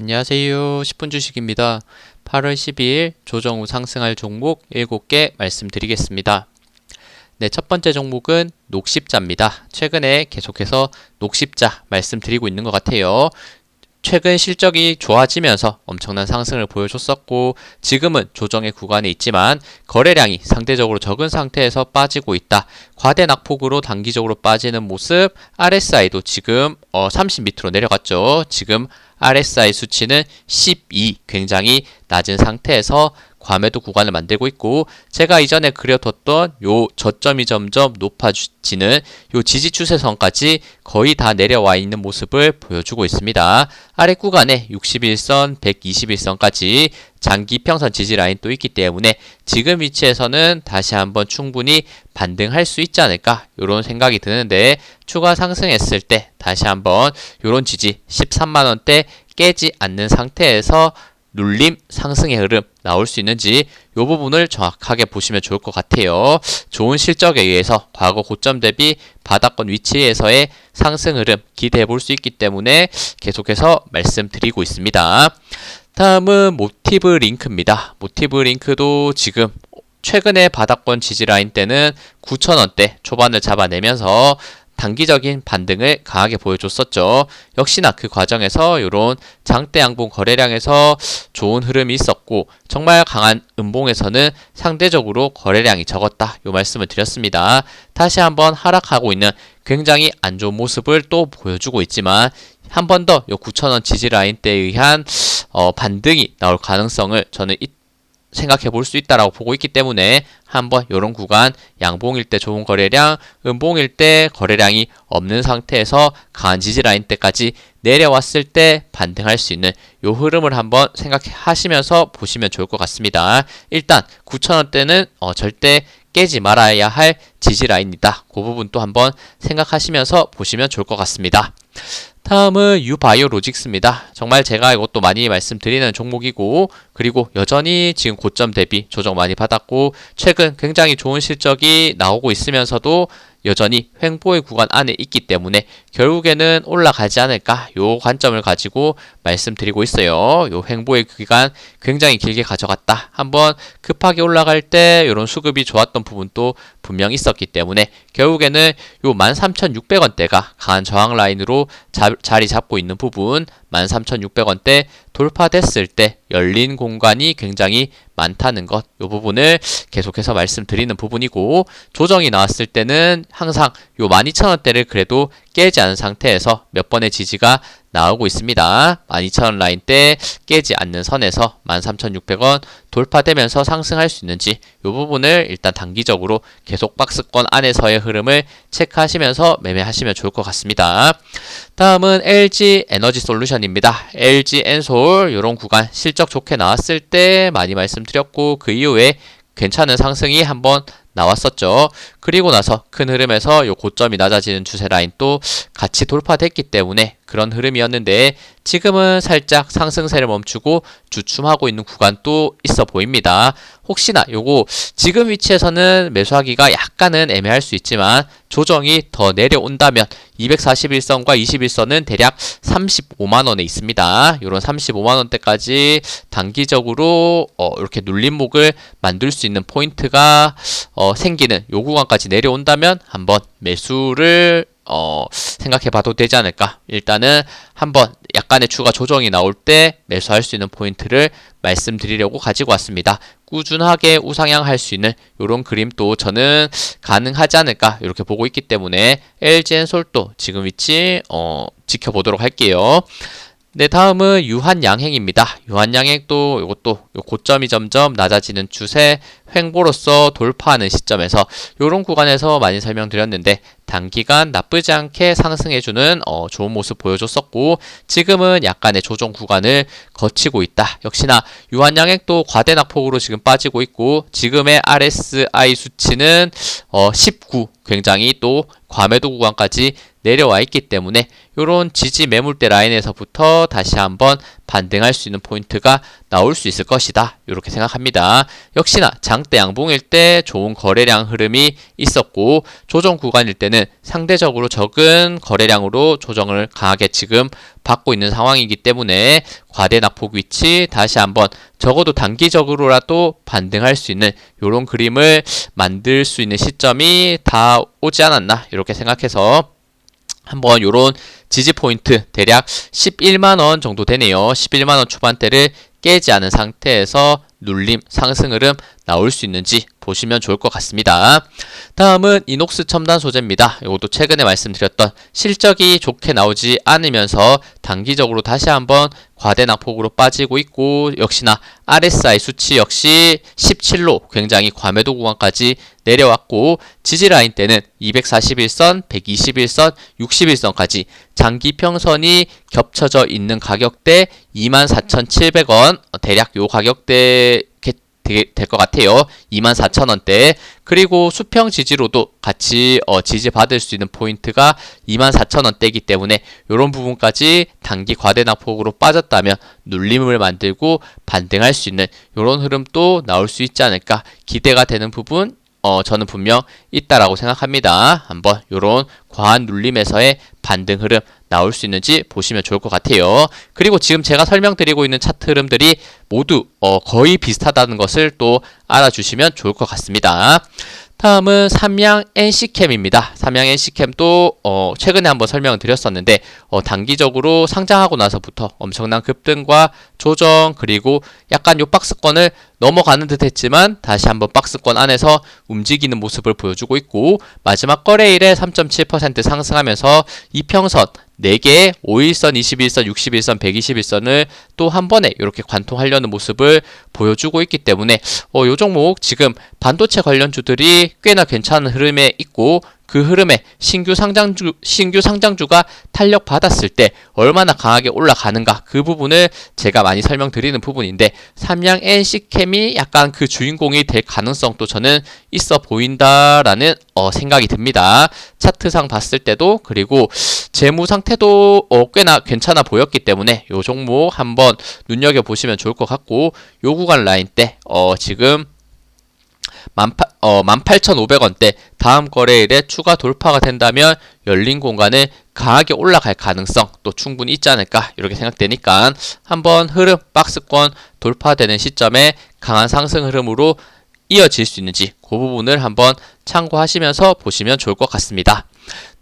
안녕하세요. 10분 주식입니다. 8월 12일 조정 후 상승할 종목 7개 말씀드리겠습니다. 네, 첫 번째 종목은 녹십자입니다. 최근에 계속해서 녹십자 말씀드리고 있는 것 같아요. 최근 실적이 좋아지면서 엄청난 상승을 보여줬었고 지금은 조정의 구간에 있지만 거래량이 상대적으로 적은 상태에서 빠지고 있다. 과대 낙폭으로 단기적으로 빠지는 모습 RSI도 지금 어, 30 밑으로 내려갔죠. 지금 RSI 수치는 12 굉장히 낮은 상태에서 과매도 구간을 만들고 있고 제가 이전에 그려뒀던 요 저점이 점점 높아지는 요 지지 추세선까지 거의 다 내려와 있는 모습을 보여주고 있습니다. 아래 구간에 61선, 121선까지 장기 평선 지지 라인 또 있기 때문에 지금 위치에서는 다시 한번 충분히 반등할 수 있지 않을까 이런 생각이 드는데 추가 상승했을 때 다시 한번 이런 지지 13만 원대 깨지 않는 상태에서 눌림 상승의 흐름 나올 수 있는지 이 부분을 정확하게 보시면 좋을 것 같아요. 좋은 실적에 의해서 과거 고점 대비 바닥권 위치에서의 상승 흐름 기대해 볼 수 있기 때문에 계속해서 말씀드리고 있습니다. 다음은 모티브 링크입니다. 모티브 링크도 지금 최근에 바닥권 지지 라인 때는 9,000원대 초반을 잡아내면서 단기적인 반등을 강하게 보여줬었죠. 역시나 그 과정에서 이런 장대 양봉 거래량에서 좋은 흐름이 있었고 정말 강한 음봉에서는 상대적으로 거래량이 적었다. 이 말씀을 드렸습니다. 다시 한번 하락하고 있는 굉장히 안 좋은 모습을 또 보여주고 있지만 한 번 더 요 9,000원 지지 라인 때에 의한 어, 반등이 나올 가능성을 저는 이, 생각해 볼 수 있다라고 보고 있기 때문에 한번 이런 구간 양봉일 때 좋은 거래량, 음봉일 때 거래량이 없는 상태에서 강한 지지 라인 때까지 내려왔을 때 반등할 수 있는 요 흐름을 한번 생각하시면서 보시면 좋을 것 같습니다. 일단 9,000원대는 어, 절대 깨지 말아야 할 지지 라인이다. 그 부분 또 한번 생각하시면서 보시면 좋을 것 같습니다. 다음은 유바이오로직스입니다. 정말 제가 이것도 많이 말씀드리는 종목이고 그리고 여전히 지금 고점 대비 조정 많이 받았고 최근 굉장히 좋은 실적이 나오고 있으면서도 여전히 횡보의 구간 안에 있기 때문에 결국에는 올라가지 않을까 요 관점을 가지고 말씀드리고 있어요. 요 횡보의 기간 굉장히 길게 가져갔다. 한번 급하게 올라갈 때 이런 수급이 좋았던 부분도 분명 있었기 때문에 결국에는 요 13,600원대가 강한 저항 라인으로 자, 자리 잡고 있는 부분 13,600원대 돌파됐을 때 열린 공간이 굉장히 많다는 것, 이 부분을 계속해서 말씀드리는 부분이고, 조정이 나왔을 때는 항상 요 12,000원대를 그래도 깨지 않은 상태에서 몇 번의 지지가 나오고 있습니다. 12,000원 라인 때 깨지 않는 선에서 13,600원 돌파되면서 상승할 수 있는지 이 부분을 일단 단기적으로 계속 박스권 안에서의 흐름을 체크하시면서 매매하시면 좋을 것 같습니다. 다음은 LG 에너지 솔루션입니다. LG 엔솔 이런 구간 실적 좋게 나왔을 때 많이 말씀드렸고 그 이후에 괜찮은 상승이 한번 나왔었죠. 그리고 나서 큰 흐름에서 요 고점이 낮아지는 추세 라인 또 같이 돌파됐기 때문에 그런 흐름이었는데 지금은 살짝 상승세를 멈추고 주춤하고 있는 구간도 있어 보입니다. 혹시나 요거 지금 위치에서는 매수하기가 약간은 애매할 수 있지만 조정이 더 내려온다면 241선과 21선은 대략 35만원에 있습니다. 이런 35만원대까지 단기적으로 어, 이렇게 눌림목을 만들 수 있는 포인트가 어, 생기는 요 구간까지 내려온다면 한번 매수를 어, 생각해 봐도 되지 않을까. 일단은 한번 약간의 추가 조정이 나올 때 매수할 수 있는 포인트를 말씀드리려고 가지고 왔습니다. 꾸준하게 우상향 할 수 있는 이런 그림도 저는 가능하지 않을까 이렇게 보고 있기 때문에 LG엔솔도 지금 위치 어, 지켜보도록 할게요. 네, 다음은 유한양행입니다. 유한양행도 이것도 고점이 점점 낮아지는 추세 횡보로서 돌파하는 시점에서 이런 구간에서 많이 설명드렸는데 단기간 나쁘지 않게 상승해주는 어, 좋은 모습 보여줬었고 지금은 약간의 조정 구간을 거치고 있다. 역시나 유한양액도 과대 낙폭으로 지금 빠지고 있고 지금의 RSI 수치는 어, 19 굉장히 또 과매도 구간까지 내려와 있기 때문에 요런 지지 매물대 라인에서부터 다시 한번 반등할 수 있는 포인트가 나올 수 있을 것이다. 이렇게 생각합니다. 역시나 장대 양봉일 때 좋은 거래량 흐름이 있었고 조정 구간일 때는 상대적으로 적은 거래량으로 조정을 강하게 지금 받고 있는 상황이기 때문에 과대 낙폭 위치 다시 한번 적어도 단기적으로라도 반등할 수 있는 이런 그림을 만들 수 있는 시점이 다 오지 않았나 이렇게 생각해서 한번 요런 지지 포인트 대략 11만 원 정도 되네요. 11만 원 초반대를 깨지 않은 상태에서 눌림 상승 흐름 나올 수 있는지 보시면 좋을 것 같습니다. 다음은 이녹스 첨단 소재입니다. 이것도 최근에 말씀드렸던 실적이 좋게 나오지 않으면서 단기적으로 다시 한번 과대 낙폭으로 빠지고 있고 역시나 RSI 수치 역시 17로 굉장히 과매도 구간까지 내려왔고 지지 라인 때는 241선, 121선, 61선까지 장기 평선이 겹쳐져 있는 가격대 24,700원 대략 요 가격대 될 것 같아요. 24,000원대. 그리고 수평 지지로도 같이 어, 지지 받을 수 있는 포인트가 24,000원대이기 때문에 이런 부분까지 단기 과대낙폭으로 빠졌다면 눌림을 만들고 반등할 수 있는 이런 흐름도 나올 수 있지 않을까 기대가 되는 부분 어, 저는 분명 있다라고 생각합니다. 한번 이런 과한 눌림에서의 반등 흐름 나올 수 있는지 보시면 좋을 것 같아요. 그리고 지금 제가 설명드리고 있는 차트 흐름들이 모두 어, 거의 비슷하다는 것을 또 알아주시면 좋을 것 같습니다. 다음은 삼양 NC캠입니다. 삼양 NC캠도 어, 최근에 한번 설명을 드렸었는데 어, 단기적으로 상장하고 나서부터 엄청난 급등과 조정 그리고 약간 요 박스권을 넘어가는 듯 했지만 다시 한번 박스권 안에서 움직이는 모습을 보여주고 있고 마지막 거래일에 3.7% 상승하면서 이평선 4개 5일선, 21선, 61선, 121선을 또 한 번에 이렇게 관통하려는 모습을 보여주고 있기 때문에 어, 요 종목 지금 반도체 관련주들이 꽤나 괜찮은 흐름에 있고 그 흐름에 신규 상장주 신규 상장주가 탄력 받았을 때 얼마나 강하게 올라가는가 그 부분을 제가 많이 설명드리는 부분인데 삼양 NC캠이 약간 그 주인공이 될 가능성도 저는 있어 보인다라는 어, 생각이 듭니다. 차트상 봤을 때도 그리고 재무 상태도 어, 꽤나 괜찮아 보였기 때문에 요 종목 한번 눈여겨 보시면 좋을 것 같고 요 구간 라인 때 어, 지금 18,500원대 어, 다음 거래일에 추가 돌파가 된다면 열린 공간에 강하게 올라갈 가능성 또 충분히 있지 않을까 이렇게 생각되니까 한번 흐름 박스권 돌파되는 시점에 강한 상승 흐름으로 이어질 수 있는지 그 부분을 한번 참고하시면서 보시면 좋을 것 같습니다.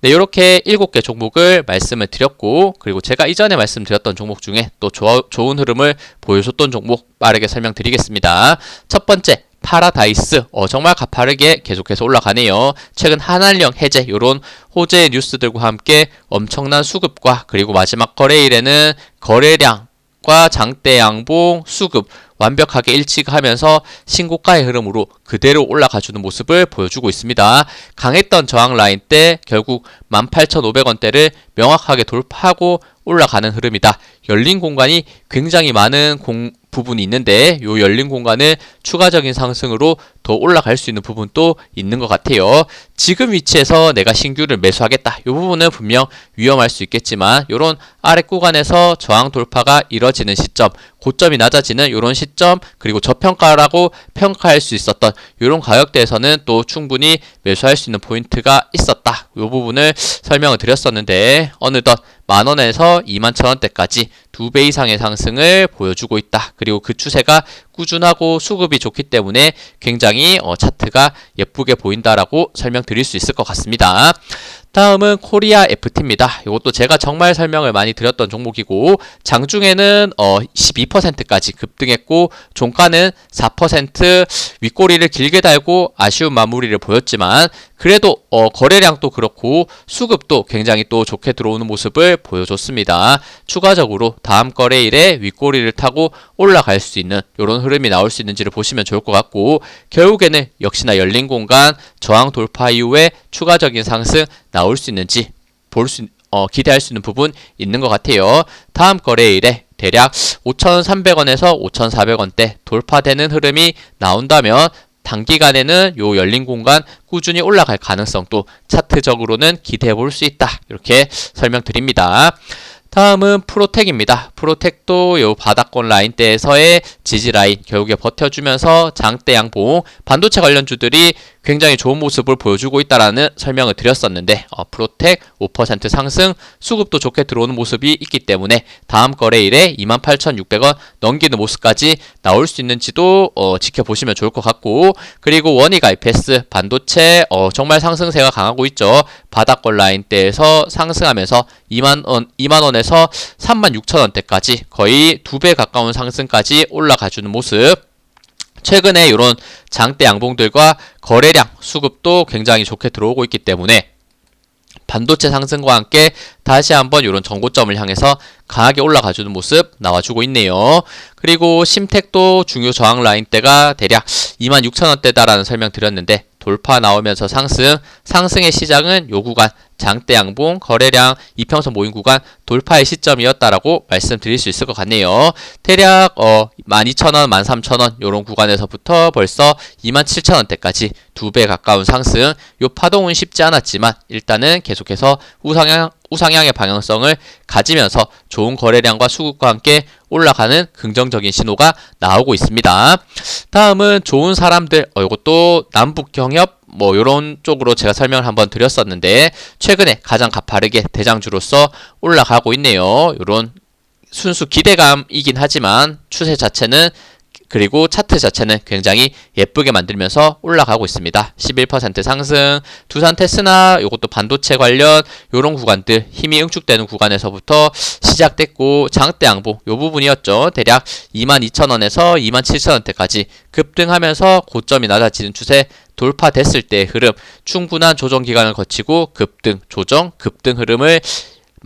네, 이렇게 7개 종목을 말씀을 드렸고 그리고 제가 이전에 말씀드렸던 종목 중에 또 조, 좋은 흐름을 보여줬던 종목 빠르게 설명드리겠습니다. 첫 번째 파라다이스 어, 정말 가파르게 계속해서 올라가네요. 최근 한한령 해제 이런 호재 뉴스들과 함께 엄청난 수급과 그리고 마지막 거래일에는 거래량과 장대 양봉 수급 완벽하게 일치하면서 신고가의 흐름으로 그대로 올라가주는 모습을 보여주고 있습니다. 강했던 저항 라인 때 결국 18,500원대를 명확하게 돌파하고 올라가는 흐름이다. 열린 공간이 굉장히 많은 공, 부분이 있는데 요 열린 공간을 추가적인 상승으로 더 올라갈 수 있는 부분도 있는 것 같아요. 지금 위치에서 내가 신규를 매수하겠다. 이 부분은 분명 위험할 수 있겠지만 이런 아래 구간에서 저항 돌파가 이뤄지는 시점, 고점이 낮아지는 이런 시점, 그리고 저평가라고 평가할 수 있었던 이런 가격대에서는 또 충분히 매수할 수 있는 포인트가 있었다. 이 부분을 설명을 드렸었는데 어느덧 만원에서 2만 천원대까지 두 배 이상의 상승을 보여주고 있다. 그리고 그 추세가 꾸준하고 수급이 좋기 때문에 굉장히 어, 차트가 예쁘게 보인다라고 설명드릴 수 있을 것 같습니다. 다음은 코리아 FT입니다. 이것도 제가 정말 설명을 많이 드렸던 종목이고 장중에는 어 12%까지 급등했고 종가는 4% 윗꼬리를 길게 달고 아쉬운 마무리를 보였지만 그래도 어 거래량도 그렇고 수급도 굉장히 또 좋게 들어오는 모습을 보여줬습니다. 추가적으로 다음 거래일에 윗꼬리를 타고 올라갈 수 있는 이런 흐름이 나올 수 있는지를 보시면 좋을 것 같고 결국에는 역시나 열린 공간 저항 돌파 이후에 추가적인 상승 나올 수 있는지 볼 수, 어, 기대할 수 있는 부분 있는 것 같아요. 다음 거래일에 대략 5,300원에서 5,400원대 돌파되는 흐름이 나온다면 단기간에는 요 열린 공간 꾸준히 올라갈 가능성도 차트적으로는 기대해 볼 수 있다. 이렇게 설명드립니다. 다음은 프로텍입니다. 프로텍도 요 바닥권 라인대에서의 지지 라인 결국에 버텨주면서 장대 양봉 반도체 관련주들이 굉장히 좋은 모습을 보여주고 있다라는 설명을 드렸었는데 어, 프로텍 5% 상승 수급도 좋게 들어오는 모습이 있기 때문에 다음 거래일에 28,600원 넘기는 모습까지 나올 수 있는지도 어, 지켜보시면 좋을 것 같고 그리고 원이가 IPS 반도체 어, 정말 상승세가 강하고 있죠. 바닥권 라인대에서 상승하면서 2만 원 2만 원에서 3만 6천 원대까지 거의 두 배 가까운 상승까지 올라가주는 모습. 최근에 이런 장대 양봉들과 거래량 수급도 굉장히 좋게 들어오고 있기 때문에 반도체 상승과 함께 다시 한번 이런 전고점을 향해서 강하게 올라가주는 모습 나와주고 있네요. 그리고 심택도 중요 저항 라인대가 대략 26,000원대다라는 설명 드렸는데 돌파 나오면서 상승, 상승의 시작은 요 구간 장대 양봉 거래량 이평선 모임 구간 돌파의 시점이었다라고 말씀드릴 수 있을 것 같네요. 대략 어 12,000원, 13,000원 요런 구간에서부터 벌써 27,000원대까지 두 배 가까운 상승. 요 파동은 쉽지 않았지만 일단은 계속해서 우상향 우상향의 방향성을 가지면서 좋은 거래량과 수급과 함께 올라가는 긍정적인 신호가 나오고 있습니다. 다음은 좋은 사람들, 어, 이것도 남북 경협 뭐 요런 쪽으로 제가 설명을 한번 드렸었는데 최근에 가장 가파르게 대장주로서 올라가고 있네요. 요런 순수 기대감이긴 하지만 추세 자체는 그리고 차트 자체는 굉장히 예쁘게 만들면서 올라가고 있습니다. 11% 상승, 두산 테스나 이것도 반도체 관련 이런 구간들 힘이 응축되는 구간에서부터 시작됐고 장대 양봉 요 부분이었죠. 대략 22,000원에서 27,000원대까지 급등하면서 고점이 낮아지는 추세 돌파됐을 때의 흐름 충분한 조정 기간을 거치고 급등, 조정, 급등 흐름을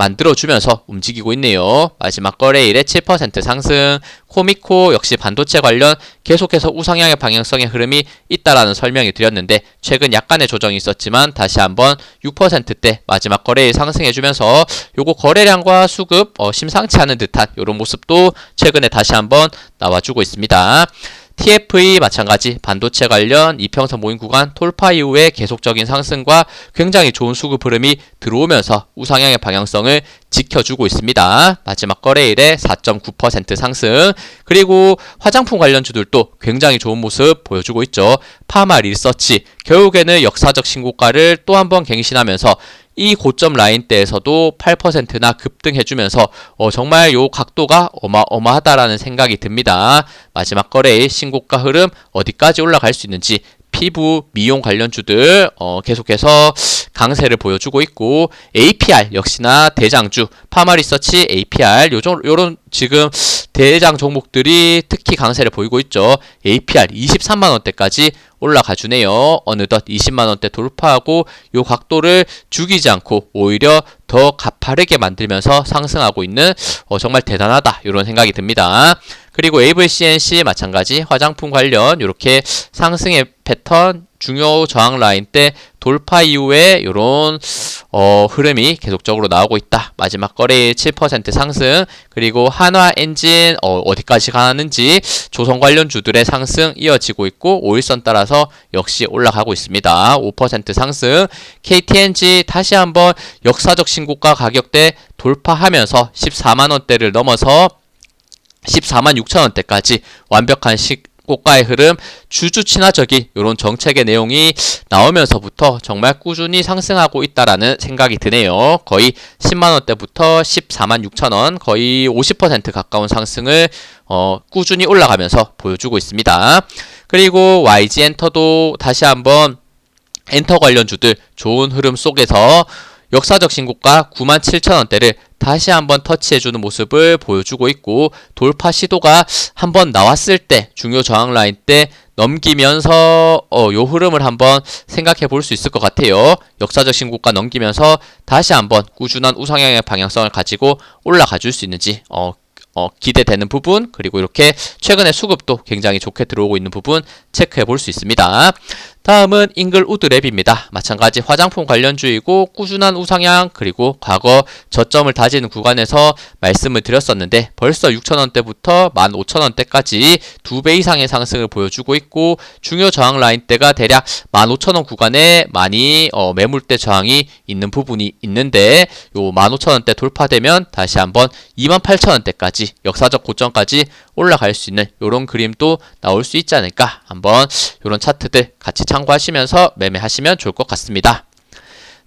만들어주면서 움직이고 있네요. 마지막 거래일에 7% 상승, 코미코 역시 반도체 관련 계속해서 우상향의 방향성의 흐름이 있다라는 설명이 드렸는데 최근 약간의 조정이 있었지만 다시 한번 6%대 마지막 거래일 상승해주면서 요거 거래량과 수급 어, 심상치 않은 듯한 이런 모습도 최근에 다시 한번 나와주고 있습니다. TFE 마찬가지 반도체 관련 이평선 모임 구간 돌파 이후에 계속적인 상승과 굉장히 좋은 수급 흐름이 들어오면서 우상향의 방향성을 지켜주고 있습니다. 마지막 거래일에 4.9% 상승 그리고 화장품 관련주들도 굉장히 좋은 모습 보여주고 있죠. 파마 리서치 결국에는 역사적 신고가를 또 한 번 갱신하면서 이 고점 라인대에서도 8%나 급등해주면서 어, 정말 요 각도가 어마어마하다라는 생각이 듭니다. 마지막 거래의 신고가 흐름 어디까지 올라갈 수 있는지 피부 미용 관련주들 어, 계속해서 강세를 보여주고 있고 APR 역시나 대장주 파마리서치 APR 요정 요런 지금 대장 종목들이 특히 강세를 보이고 있죠. APR 23만 원대까지 올라가 주네요. 어느덧 20만 원대 돌파하고 요 각도를 죽이지 않고 오히려 더 가파르게 만들면서 상승하고 있는 어, 정말 대단하다 이런 생각이 듭니다. 그리고 AVCNC 마찬가지 화장품 관련 이렇게 상승의 패턴 중요 저항 라인 때 돌파 이후에 이런 어, 흐름이 계속적으로 나오고 있다. 마지막 거래일 7% 상승 그리고 한화 엔진 어, 어디까지 가는지 조선 관련 주들의 상승 이어지고 있고 5일선 따라서 역시 올라가고 있습니다. 5% 상승 KTNG 다시 한번 역사적 신고가 가격대 돌파하면서 14만 원대를 넘어서 14만 6천 원대까지 완벽한 시, 고가의 흐름, 주주 친화적인 이런 정책의 내용이 나오면서부터 정말 꾸준히 상승하고 있다라는 생각이 드네요. 거의 10만 원대부터 14만 6천 원, 거의 50% 가까운 상승을 어, 꾸준히 올라가면서 보여주고 있습니다. 그리고 YG 엔터도 다시 한번 엔터 관련주들 좋은 흐름 속에서 역사적 신고가 97,000원대를 다시 한번 터치해주는 모습을 보여주고 있고 돌파 시도가 한번 나왔을 때 중요 저항 라인 때 넘기면서 어, 요 흐름을 한번 생각해 볼 수 있을 것 같아요. 역사적 신고가 넘기면서 다시 한번 꾸준한 우상향의 방향성을 가지고 올라가 줄 수 있는지 어, 어, 기대되는 부분 그리고 이렇게 최근에 수급도 굉장히 좋게 들어오고 있는 부분 체크해 볼 수 있습니다. 다음은 잉글 우드 랩입니다. 마찬가지 화장품 관련주이고 꾸준한 우상향 그리고 과거 저점을 다지는 구간에서 말씀을 드렸었는데 벌써 6천원대부터 15,000원대까지 두 배 이상의 상승을 보여주고 있고 중요 저항 라인대가 대략 15,000원 구간에 많이 어, 매물대 저항이 있는 부분이 있는데 요 15,000원대 돌파되면 다시 한번 28,000원대까지 역사적 고점까지 올라갈 수 있는 요런 그림도 나올 수 있지 않을까 한번 요런 차트들 같이 참고하시면서 매매하시면 좋을 것 같습니다.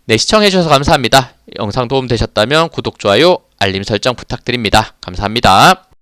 네, 시청해주셔서 감사합니다. 영상 도움 되셨다면 구독, 좋아요, 알림 설정 부탁드립니다. 감사합니다.